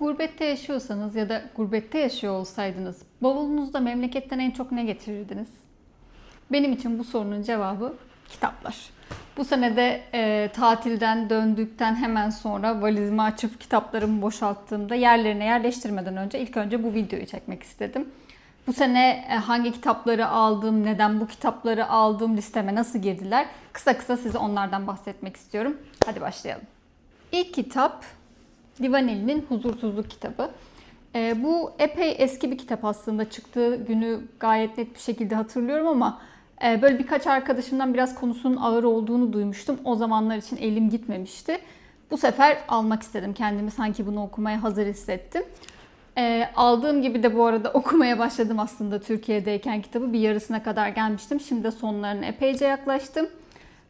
Gurbette yaşıyorsanız ya da gurbette yaşıyor olsaydınız bavulunuzda memleketten en çok ne getirirdiniz? Benim için bu sorunun cevabı kitaplar. Bu sene de e, tatilden döndükten hemen sonra valizimi açıp kitaplarımı boşalttığımda yerlerine yerleştirmeden önce ilk önce bu videoyu çekmek istedim. Bu sene e, hangi kitapları aldım, neden bu kitapları aldım listeme nasıl girdiler? Kısa kısa size onlardan bahsetmek istiyorum. Hadi başlayalım. İlk kitap Livaneli'nin Huzursuzluk kitabı. E, bu epey eski bir kitap aslında. Çıktığı günü gayet net bir şekilde hatırlıyorum ama e, böyle birkaç arkadaşımdan biraz konusunun ağır olduğunu duymuştum. O zamanlar için elim gitmemişti. Bu sefer almak istedim. Kendimi sanki bunu okumaya hazır hissettim. E, aldığım gibi de bu arada okumaya başladım aslında Türkiye'deyken kitabı. Bir yarısına kadar gelmiştim. Şimdi de sonlarına epeyce yaklaştım.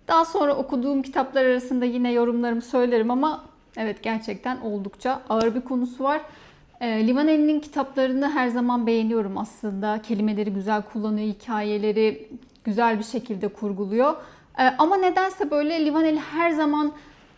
Daha sonra okuduğum kitaplar arasında yine yorumlarımı söylerim ama evet gerçekten oldukça ağır bir konusu var. E, Livaneli'nin kitaplarını her zaman beğeniyorum aslında. Kelimeleri güzel kullanıyor, hikayeleri güzel bir şekilde kurguluyor. E, ama nedense böyle Livaneli her zaman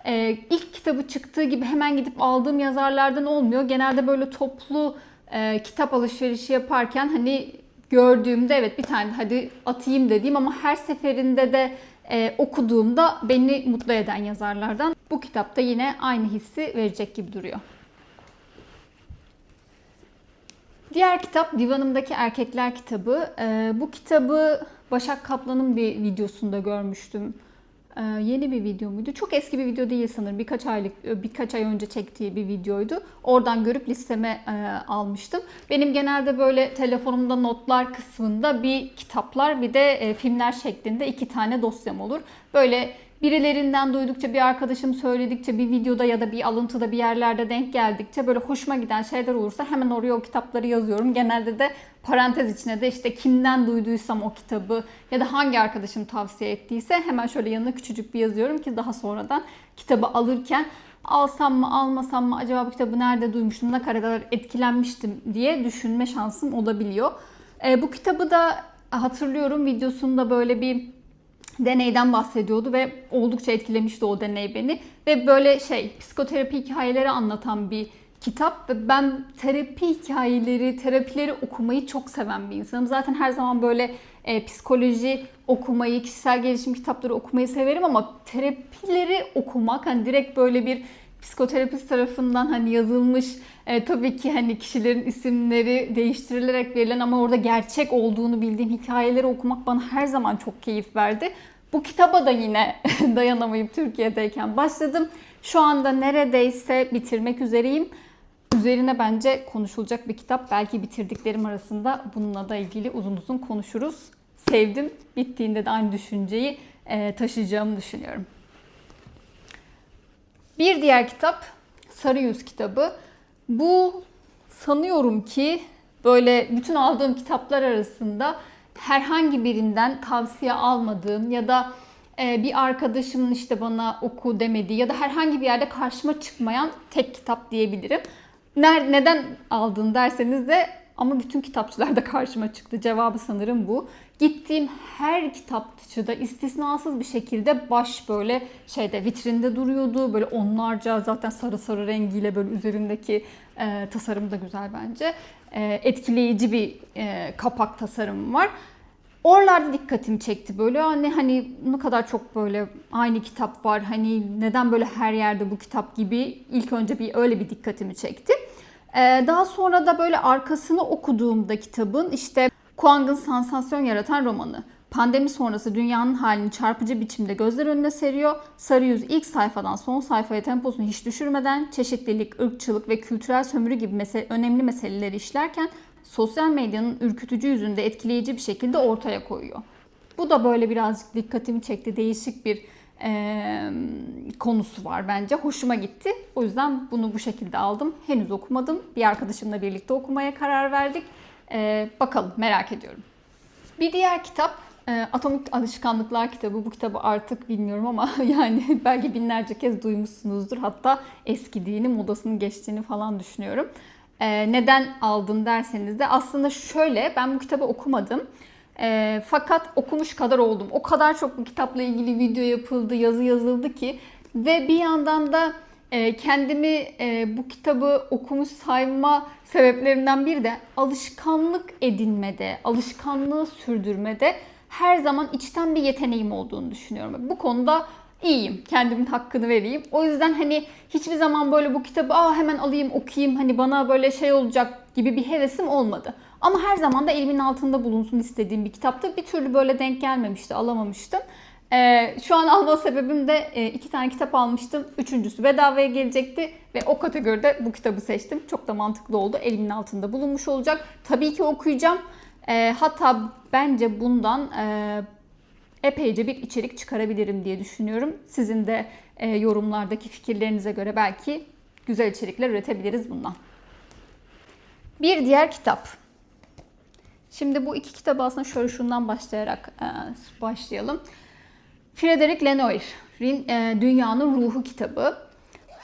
e, ilk kitabı çıktığı gibi hemen gidip aldığım yazarlardan olmuyor. Genelde böyle toplu e, kitap alışverişi yaparken hani gördüğümde evet bir tane hadi atayım dediğim ama her seferinde de e, okuduğumda beni mutlu eden yazarlardan. Bu kitapta yine aynı hissi verecek gibi duruyor. Diğer kitap Divanımdaki Erkekler kitabı. E, bu kitabı Başak Kaplan'ın bir videosunda görmüştüm. Ee, yeni bir video muydu? Çok eski bir video değil sanırım. Birkaç aylık, birkaç ay önce çektiği bir videoydu. Oradan görüp listeme e, almıştım. Benim genelde böyle telefonumda notlar kısmında bir kitaplar bir de e, filmler şeklinde iki tane dosyam olur. Böyle birilerinden duydukça, bir arkadaşım söyledikçe, bir videoda ya da bir alıntıda bir yerlerde denk geldikçe böyle hoşuma giden şeyler olursa hemen oraya o kitapları yazıyorum. Genelde de parantez içine de işte kimden duyduysam o kitabı ya da hangi arkadaşım tavsiye ettiyse hemen şöyle yanına küçücük bir yazıyorum ki daha sonradan kitabı alırken alsam mı almasam mı acaba bu kitabı nerede duymuştum ne kadar etkilenmiştim diye düşünme şansım olabiliyor. E, bu kitabı da hatırlıyorum videosunda böyle bir deneyden bahsediyordu ve oldukça etkilemişti o deney beni. Ve böyle şey psikoterapi hikayeleri anlatan bir kitap ve ben terapi hikayeleri, terapileri okumayı çok seven bir insanım. Zaten her zaman böyle e, psikoloji okumayı, kişisel gelişim kitapları okumayı severim ama terapileri okumak hani direkt böyle bir psikoterapist tarafından hani yazılmış e, tabii ki hani kişilerin isimleri değiştirilerek verilen ama orada gerçek olduğunu bildiğim hikayeleri okumak bana her zaman çok keyif verdi. Bu kitaba da yine dayanamayıp Türkiye'deyken başladım. Şu anda neredeyse bitirmek üzereyim. Üzerine bence konuşulacak bir kitap. Belki bitirdiklerim arasında bununla da ilgili uzun uzun konuşuruz. Sevdim. Bittiğinde de aynı düşünceyi e, taşıyacağımı düşünüyorum. Bir diğer kitap Sarı Yüz kitabı. Bu sanıyorum ki böyle bütün aldığım kitaplar arasında herhangi birinden tavsiye almadığım ya da e, bir arkadaşımın işte bana oku demediği ya da herhangi bir yerde karşıma çıkmayan tek kitap diyebilirim. Neden aldın derseniz de ama bütün kitapçılarda karşıma çıktı. Cevabı sanırım bu. Gittiğim her kitapçıda istisnasız bir şekilde baş böyle şeyde vitrinde duruyordu. Böyle onlarca zaten sarı sarı rengiyle böyle üzerindeki e, tasarım da güzel bence. E, etkileyici bir e, kapak tasarımı var. Oralarda dikkatimi çekti böyle hani hani ne kadar çok böyle aynı kitap var hani neden böyle her yerde bu kitap gibi ilk önce bir öyle bir dikkatimi çekti. Ee, daha sonra da böyle arkasını okuduğumda kitabın işte Kuang'ın sansasyon yaratan romanı. Pandemi sonrası dünyanın halini çarpıcı biçimde gözler önüne seriyor. Sarı Yüz ilk sayfadan son sayfaya temposunu hiç düşürmeden çeşitlilik, ırkçılık ve kültürel sömürü gibi mesele, önemli meseleleri işlerken sosyal medyanın ürkütücü yüzünde etkileyici bir şekilde ortaya koyuyor. Bu da böyle birazcık dikkatimi çekti. Değişik bir e, konusu var bence. Hoşuma gitti. O yüzden bunu bu şekilde aldım. Henüz okumadım. Bir arkadaşımla birlikte okumaya karar verdik. E, bakalım merak ediyorum. Bir diğer kitap e, Atomik Alışkanlıklar kitabı. Bu kitabı artık bilmiyorum ama yani belki binlerce kez duymuşsunuzdur. Hatta eskidiğini, modasının geçtiğini falan düşünüyorum. E, neden aldın derseniz de aslında şöyle ben bu kitabı okumadım. E, fakat okumuş kadar oldum. O kadar çok bu kitapla ilgili video yapıldı, yazı yazıldı ki ve bir yandan da e, kendimi e, bu kitabı okumuş sayma sebeplerimden biri de alışkanlık edinmede, alışkanlığı sürdürmede her zaman içten bir yeteneğim olduğunu düşünüyorum. Bu konuda iyiyim. Kendimin hakkını vereyim. O yüzden hani hiçbir zaman böyle bu kitabı Aa, hemen alayım okuyayım hani bana böyle şey olacak gibi bir hevesim olmadı. Ama her zaman da elimin altında bulunsun istediğim bir kitaptı. Bir türlü böyle denk gelmemişti, alamamıştım. Ee, şu an alma sebebim de e, iki tane kitap almıştım. Üçüncüsü bedavaya gelecekti ve o kategoride bu kitabı seçtim. Çok da mantıklı oldu. Elimin altında bulunmuş olacak. Tabii ki okuyacağım. Ee, hatta bence bundan e, epeyce bir içerik çıkarabilirim diye düşünüyorum. Sizin de e, yorumlardaki fikirlerinize göre belki güzel içerikler üretebiliriz bundan. Bir diğer kitap. Şimdi bu iki kitabı aslında şöyle şundan başlayarak e, başlayalım. Frederick Lenoir'in e, Dünyanın Ruhu kitabı.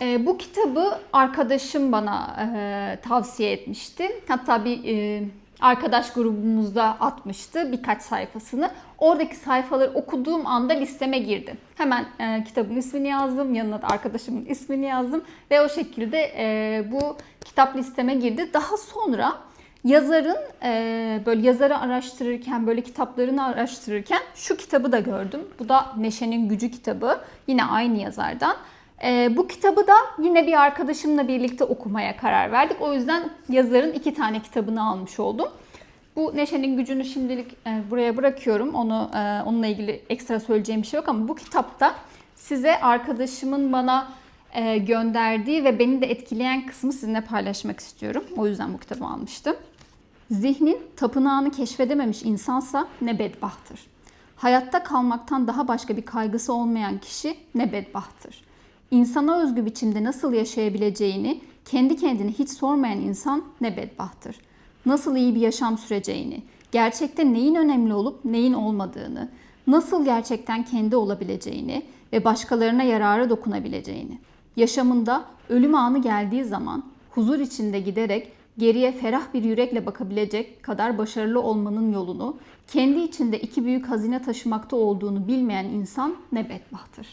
E, bu kitabı arkadaşım bana e, tavsiye etmişti. Hatta bir e, arkadaş grubumuzda atmıştı birkaç sayfasını. Oradaki sayfaları okuduğum anda listeme girdi. Hemen e, kitabın ismini yazdım, yanına da arkadaşımın ismini yazdım ve o şekilde e, bu kitap listeme girdi. Daha sonra yazarın e, böyle yazarı araştırırken, böyle kitaplarını araştırırken şu kitabı da gördüm. Bu da Neşe'nin Gücü kitabı. Yine aynı yazardan. E, bu kitabı da yine bir arkadaşımla birlikte okumaya karar verdik. O yüzden yazarın iki tane kitabını almış oldum. Bu Neşe'nin gücünü şimdilik e, buraya bırakıyorum. Onu e, onunla ilgili ekstra söyleyeceğim bir şey yok ama bu kitapta size arkadaşımın bana gönderdiği ve beni de etkileyen kısmı sizinle paylaşmak istiyorum. O yüzden bu kitabı almıştım. Zihnin tapınağını keşfedememiş insansa ne bedbahtır. Hayatta kalmaktan daha başka bir kaygısı olmayan kişi ne bedbahtır. İnsana özgü biçimde nasıl yaşayabileceğini kendi kendine hiç sormayan insan ne bedbahtır. Nasıl iyi bir yaşam süreceğini, gerçekte neyin önemli olup neyin olmadığını, nasıl gerçekten kendi olabileceğini ve başkalarına yarara dokunabileceğini. Yaşamında ölüm anı geldiği zaman huzur içinde giderek geriye ferah bir yürekle bakabilecek kadar başarılı olmanın yolunu, kendi içinde iki büyük hazine taşımakta olduğunu bilmeyen insan ne bedbahtır.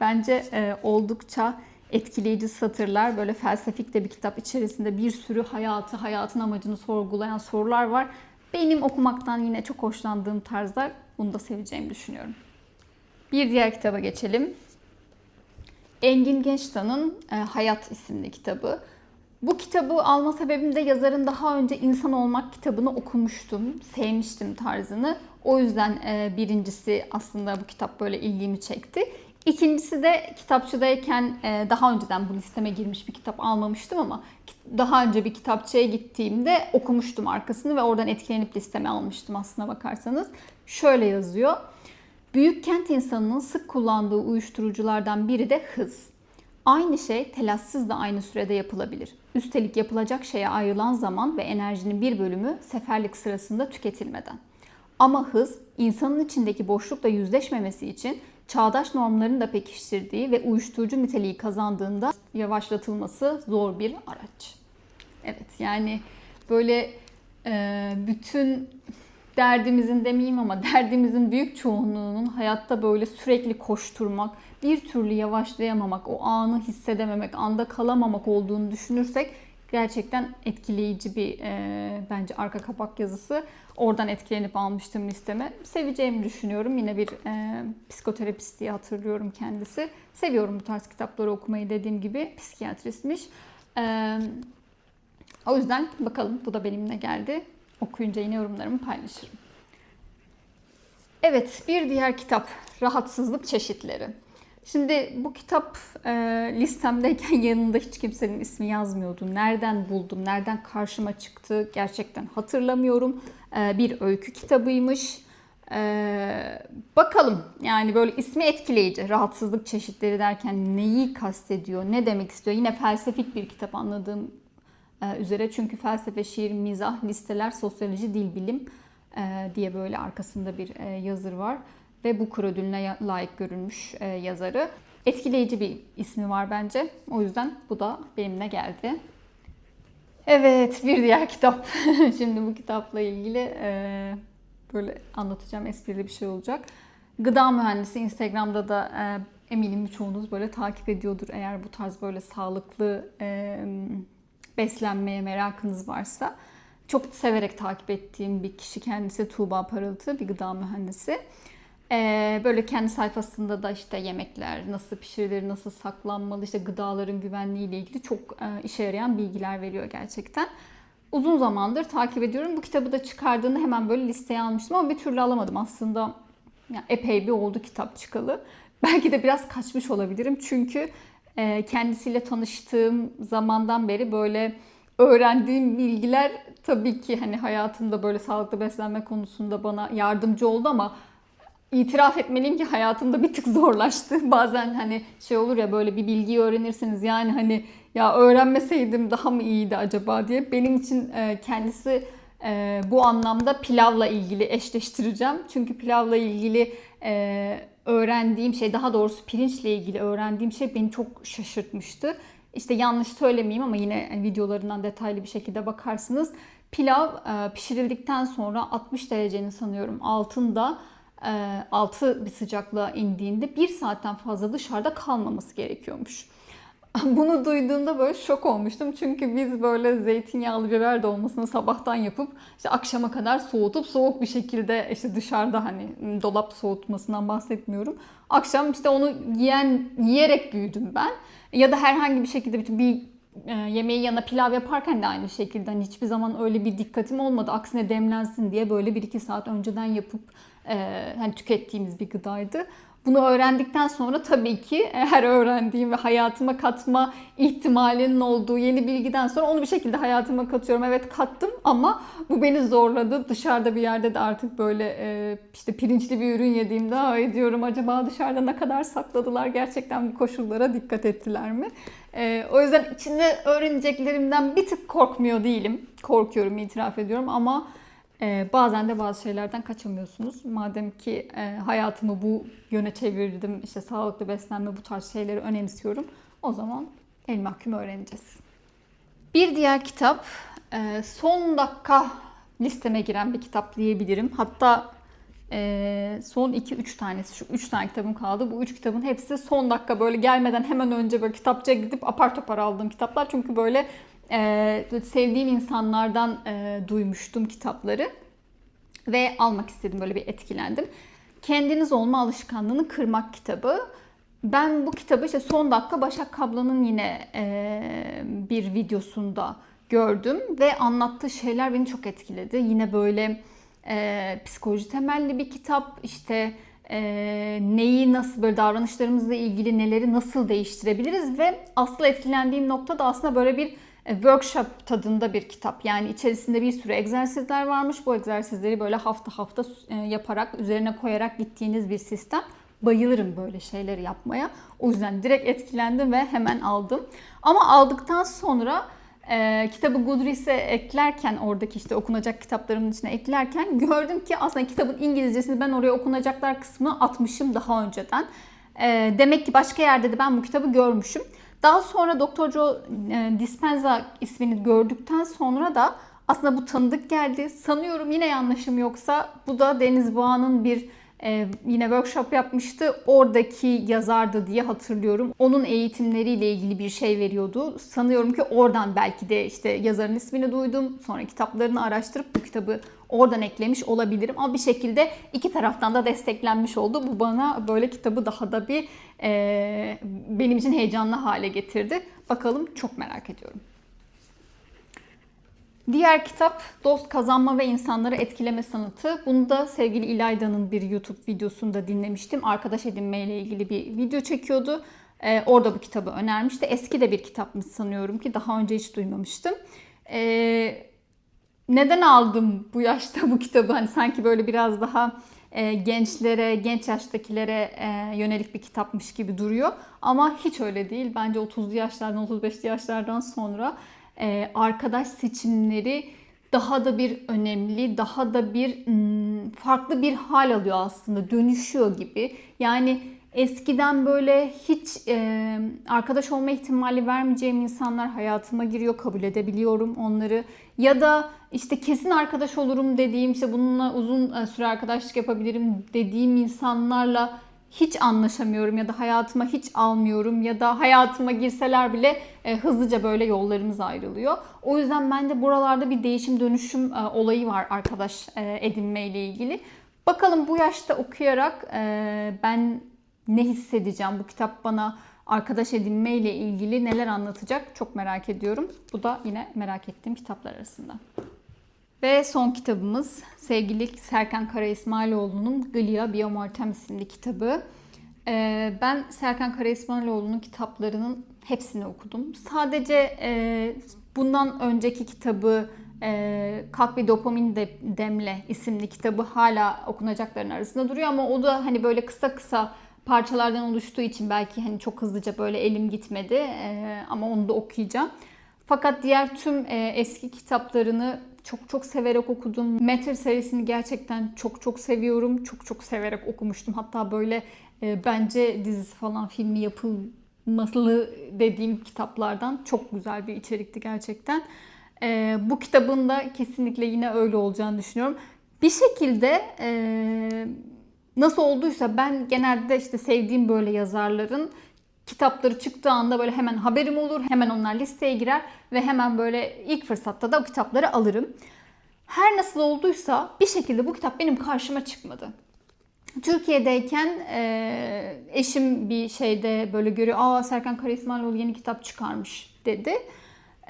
Bence e, oldukça etkileyici satırlar. Böyle felsefik de bir kitap içerisinde bir sürü hayatı, hayatın amacını sorgulayan sorular var. Benim okumaktan yine çok hoşlandığım tarzlar. Bunu da seveceğimi düşünüyorum. Bir diğer kitaba geçelim. Engin Gençtan'ın e, Hayat isimli kitabı. Bu kitabı alma sebebim de yazarın daha önce İnsan Olmak kitabını okumuştum. Sevmiştim tarzını. O yüzden e, birincisi aslında bu kitap böyle ilgimi çekti. İkincisi de kitapçıdayken e, daha önceden bu listeme girmiş bir kitap almamıştım ama daha önce bir kitapçıya gittiğimde okumuştum arkasını ve oradan etkilenip listeme almıştım aslına bakarsanız. Şöyle yazıyor. Büyük kent insanının sık kullandığı uyuşturuculardan biri de hız. Aynı şey telaşsız da aynı sürede yapılabilir. Üstelik yapılacak şeye ayrılan zaman ve enerjinin bir bölümü seferlik sırasında tüketilmeden. Ama hız insanın içindeki boşlukla yüzleşmemesi için çağdaş normların da pekiştirdiği ve uyuşturucu niteliği kazandığında yavaşlatılması zor bir araç. Evet yani böyle e, bütün derdimizin demeyeyim ama derdimizin büyük çoğunluğunun hayatta böyle sürekli koşturmak, bir türlü yavaşlayamamak, o anı hissedememek, anda kalamamak olduğunu düşünürsek gerçekten etkileyici bir e, bence arka kapak yazısı. Oradan etkilenip almıştım listeme. Seveceğimi düşünüyorum. Yine bir e, psikoterapist diye hatırlıyorum kendisi. Seviyorum bu tarz kitapları okumayı dediğim gibi. Psikiyatristmiş. E, o yüzden bakalım bu da benimle geldi. Okuyunca yine yorumlarımı paylaşırım. Evet bir diğer kitap Rahatsızlık Çeşitleri. Şimdi bu kitap e, listemdeyken yanında hiç kimsenin ismi yazmıyordu. Nereden buldum, nereden karşıma çıktı gerçekten hatırlamıyorum. E, bir öykü kitabıymış. E, bakalım yani böyle ismi etkileyici. Rahatsızlık çeşitleri derken neyi kastediyor, ne demek istiyor? Yine felsefik bir kitap anladığım üzere. Çünkü felsefe, şiir, mizah, listeler, sosyoloji, dil bilim e, diye böyle arkasında bir e, yazır var ve bu ödülüne layık görülmüş e, yazarı. Etkileyici bir ismi var bence. O yüzden bu da benimle geldi. Evet, bir diğer kitap. Şimdi bu kitapla ilgili e, böyle anlatacağım esprili bir şey olacak. Gıda mühendisi Instagram'da da e, eminim birçoğunuz böyle takip ediyordur eğer bu tarz böyle sağlıklı e, beslenmeye merakınız varsa. Çok severek takip ettiğim bir kişi kendisi Tuğba Parıltı, bir gıda mühendisi. Ee, böyle kendi sayfasında da işte yemekler nasıl pişirilir, nasıl saklanmalı, işte gıdaların güvenliği ile ilgili çok e, işe yarayan bilgiler veriyor gerçekten. Uzun zamandır takip ediyorum. Bu kitabı da çıkardığında hemen böyle listeye almıştım ama bir türlü alamadım. Aslında yani epey bir oldu kitap çıkalı. Belki de biraz kaçmış olabilirim. Çünkü kendisiyle tanıştığım zamandan beri böyle öğrendiğim bilgiler tabii ki hani hayatımda böyle sağlıklı beslenme konusunda bana yardımcı oldu ama itiraf etmeliyim ki hayatımda bir tık zorlaştı. Bazen hani şey olur ya böyle bir bilgiyi öğrenirsiniz yani hani ya öğrenmeseydim daha mı iyiydi acaba diye. Benim için e, kendisi e, bu anlamda pilavla ilgili eşleştireceğim. Çünkü pilavla ilgili e, öğrendiğim şey daha doğrusu pirinçle ilgili öğrendiğim şey beni çok şaşırtmıştı. İşte yanlış söylemeyeyim ama yine videolarından detaylı bir şekilde bakarsınız. Pilav e, pişirildikten sonra 60 derecenin sanıyorum altında e, altı bir sıcaklığa indiğinde bir saatten fazla dışarıda kalmaması gerekiyormuş. Bunu duyduğumda böyle şok olmuştum. Çünkü biz böyle zeytinyağlı biber dolmasını sabahtan yapıp işte akşama kadar soğutup soğuk bir şekilde işte dışarıda hani dolap soğutmasından bahsetmiyorum. Akşam işte onu yiyen yiyerek büyüdüm ben. Ya da herhangi bir şekilde bir, yemeği yanına pilav yaparken de aynı şekilde hani hiçbir zaman öyle bir dikkatim olmadı. Aksine demlensin diye böyle 1-2 saat önceden yapıp e, hani tükettiğimiz bir gıdaydı. Bunu öğrendikten sonra tabii ki her öğrendiğim ve hayatıma katma ihtimalinin olduğu yeni bilgiden sonra onu bir şekilde hayatıma katıyorum. Evet kattım ama bu beni zorladı. Dışarıda bir yerde de artık böyle e, işte pirinçli bir ürün yediğimde ay diyorum acaba dışarıda ne kadar sakladılar? Gerçekten bu koşullara dikkat ettiler mi? E, o yüzden içinde öğreneceklerimden bir tık korkmuyor değilim. Korkuyorum itiraf ediyorum ama ee, bazen de bazı şeylerden kaçamıyorsunuz. Madem ki e, hayatımı bu yöne çevirdim, işte sağlıklı beslenme bu tarz şeyleri önemsiyorum. O zaman el mahkum öğreneceğiz. Bir diğer kitap e, son dakika listeme giren bir kitap diyebilirim. Hatta e, son 2-3 tanesi, şu 3 tane kitabım kaldı. Bu 3 kitabın hepsi son dakika böyle gelmeden hemen önce böyle kitapçıya gidip apar topar aldığım kitaplar. Çünkü böyle e, sevdiğim insanlardan e, duymuştum kitapları ve almak istedim böyle bir etkilendim. Kendiniz olma alışkanlığını kırmak kitabı. Ben bu kitabı işte son dakika Başak Kablan'ın yine e, bir videosunda gördüm ve anlattığı şeyler beni çok etkiledi. Yine böyle e, psikoloji temelli bir kitap işte e, neyi nasıl böyle davranışlarımızla ilgili neleri nasıl değiştirebiliriz ve asıl etkilendiğim nokta da aslında böyle bir workshop tadında bir kitap. Yani içerisinde bir sürü egzersizler varmış. Bu egzersizleri böyle hafta hafta e, yaparak, üzerine koyarak gittiğiniz bir sistem. Bayılırım böyle şeyleri yapmaya. O yüzden direkt etkilendim ve hemen aldım. Ama aldıktan sonra e, kitabı Goodreads'e eklerken oradaki işte okunacak kitaplarımın içine eklerken gördüm ki aslında kitabın İngilizcesini ben oraya okunacaklar kısmını atmışım daha önceden. E, demek ki başka yerde de ben bu kitabı görmüşüm. Daha sonra Dr. Joe e, Dispenza ismini gördükten sonra da aslında bu tanıdık geldi. Sanıyorum yine yanlışım yoksa bu da Deniz Boğa'nın bir e, yine workshop yapmıştı. Oradaki yazardı diye hatırlıyorum. Onun eğitimleriyle ilgili bir şey veriyordu. Sanıyorum ki oradan belki de işte yazarın ismini duydum. Sonra kitaplarını araştırıp bu kitabı oradan eklemiş olabilirim. Ama bir şekilde iki taraftan da desteklenmiş oldu. Bu bana böyle kitabı daha da bir e, benim için heyecanlı hale getirdi. Bakalım çok merak ediyorum. Diğer kitap Dost Kazanma ve İnsanları Etkileme Sanatı. Bunu da sevgili İlayda'nın bir YouTube videosunda dinlemiştim. Arkadaş edinme ile ilgili bir video çekiyordu. Ee, orada bu kitabı önermişti. Eski de bir kitapmış sanıyorum ki daha önce hiç duymamıştım. Ee, neden aldım bu yaşta bu kitabı? Hani sanki böyle biraz daha e, gençlere, genç yaştakilere e, yönelik bir kitapmış gibi duruyor. Ama hiç öyle değil. Bence 30'lu yaşlardan, 35'li yaşlardan sonra e, arkadaş seçimleri daha da bir önemli, daha da bir hmm, farklı bir hal alıyor aslında, dönüşüyor gibi. Yani eskiden böyle hiç e, arkadaş olma ihtimali vermeyeceğim insanlar hayatıma giriyor, kabul edebiliyorum onları. Ya da işte kesin arkadaş olurum dediğim, işte bununla uzun süre arkadaşlık yapabilirim dediğim insanlarla hiç anlaşamıyorum ya da hayatıma hiç almıyorum ya da hayatıma girseler bile e, hızlıca böyle yollarımız ayrılıyor. O yüzden bence buralarda bir değişim dönüşüm e, olayı var arkadaş e, edinme ile ilgili. Bakalım bu yaşta okuyarak e, ben ne hissedeceğim? Bu kitap bana arkadaş edinme ile ilgili neler anlatacak çok merak ediyorum. Bu da yine merak ettiğim kitaplar arasında. Ve son kitabımız sevgili Serkan Kara İsmailoğlu'nun Glia Biomortem isimli kitabı. Ee, ben Serkan Kara İsmailoğlu'nun kitaplarının hepsini okudum. Sadece e, bundan önceki kitabı e, Kalk Bir Dopamin De- Demle isimli kitabı hala okunacakların arasında duruyor ama o da hani böyle kısa kısa parçalardan oluştuğu için belki hani çok hızlıca böyle elim gitmedi E, ama onu da okuyacağım. Fakat diğer tüm e, eski kitaplarını çok çok severek okudum. Matter serisini gerçekten çok çok seviyorum. Çok çok severek okumuştum. Hatta böyle e, bence dizisi falan filmi yapılması dediğim kitaplardan çok güzel bir içerikti gerçekten. E, bu kitabın da kesinlikle yine öyle olacağını düşünüyorum. Bir şekilde e, nasıl olduysa ben genelde işte sevdiğim böyle yazarların kitapları çıktığı anda böyle hemen haberim olur. Hemen onlar listeye girer ve hemen böyle ilk fırsatta da o kitapları alırım. Her nasıl olduysa bir şekilde bu kitap benim karşıma çıkmadı. Türkiye'deyken e, eşim bir şeyde böyle görüyor. Aa Serkan Kara İsmailoğlu yeni kitap çıkarmış dedi.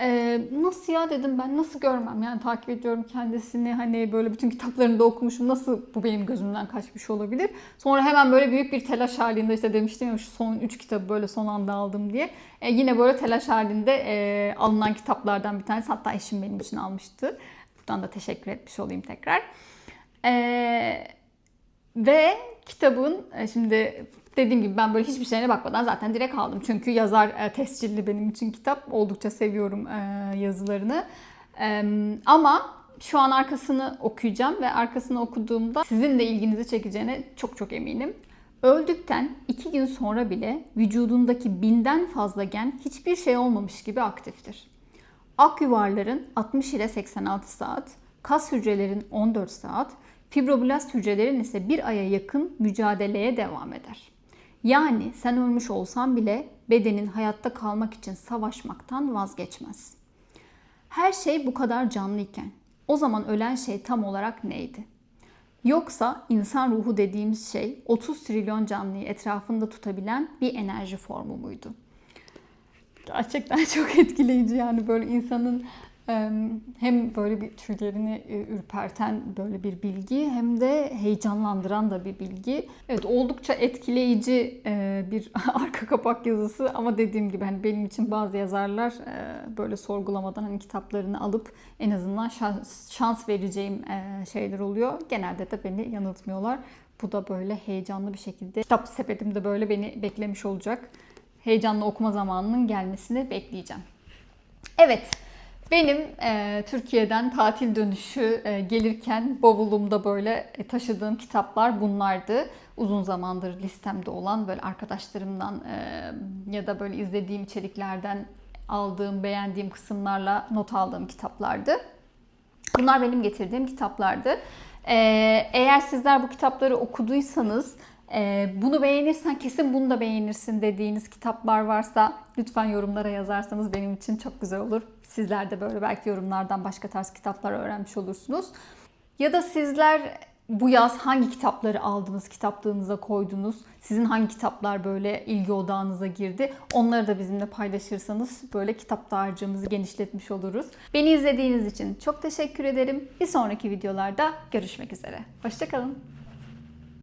E, nasıl ya dedim ben nasıl görmem yani takip ediyorum kendisini hani böyle bütün kitaplarını da okumuşum nasıl bu benim gözümden kaçmış olabilir. Sonra hemen böyle büyük bir telaş halinde işte demiştim ya şu son 3 kitabı böyle son anda aldım diye. E, yine böyle telaş halinde e, alınan kitaplardan bir tanesi hatta eşim benim için almıştı. Buradan da teşekkür etmiş olayım tekrar. Eee ve kitabın e, şimdi dediğim gibi ben böyle hiçbir şeyine bakmadan zaten direkt aldım. Çünkü yazar e, tescilli benim için kitap. Oldukça seviyorum e, yazılarını. E, ama şu an arkasını okuyacağım ve arkasını okuduğumda sizin de ilginizi çekeceğine çok çok eminim. Öldükten iki gün sonra bile vücudundaki binden fazla gen hiçbir şey olmamış gibi aktiftir. Ak yuvarların 60 ile 86 saat, kas hücrelerin 14 saat, fibroblast hücrelerin ise bir aya yakın mücadeleye devam eder. Yani sen ölmüş olsan bile bedenin hayatta kalmak için savaşmaktan vazgeçmez. Her şey bu kadar canlıyken o zaman ölen şey tam olarak neydi? Yoksa insan ruhu dediğimiz şey 30 trilyon canlıyı etrafında tutabilen bir enerji formu muydu? Gerçekten çok etkileyici yani böyle insanın hem böyle bir tüylerini ürperten böyle bir bilgi hem de heyecanlandıran da bir bilgi. Evet oldukça etkileyici bir arka kapak yazısı ama dediğim gibi hani benim için bazı yazarlar böyle sorgulamadan hani kitaplarını alıp en azından şans vereceğim şeyler oluyor. Genelde de beni yanıltmıyorlar. Bu da böyle heyecanlı bir şekilde kitap sepetimde böyle beni beklemiş olacak. Heyecanlı okuma zamanının gelmesini bekleyeceğim. Evet, benim e, Türkiye'den tatil dönüşü e, gelirken bavulumda böyle e, taşıdığım kitaplar bunlardı. Uzun zamandır listemde olan böyle arkadaşlarımdan e, ya da böyle izlediğim içeriklerden aldığım, beğendiğim kısımlarla not aldığım kitaplardı. Bunlar benim getirdiğim kitaplardı. E, eğer sizler bu kitapları okuduysanız ee, bunu beğenirsen kesin bunu da beğenirsin dediğiniz kitaplar varsa lütfen yorumlara yazarsanız benim için çok güzel olur. Sizler de böyle belki yorumlardan başka tarz kitaplar öğrenmiş olursunuz. Ya da sizler bu yaz hangi kitapları aldınız, kitaplığınıza koydunuz? Sizin hangi kitaplar böyle ilgi odağınıza girdi? Onları da bizimle paylaşırsanız böyle kitap dağarcığımızı genişletmiş oluruz. Beni izlediğiniz için çok teşekkür ederim. Bir sonraki videolarda görüşmek üzere. Hoşçakalın.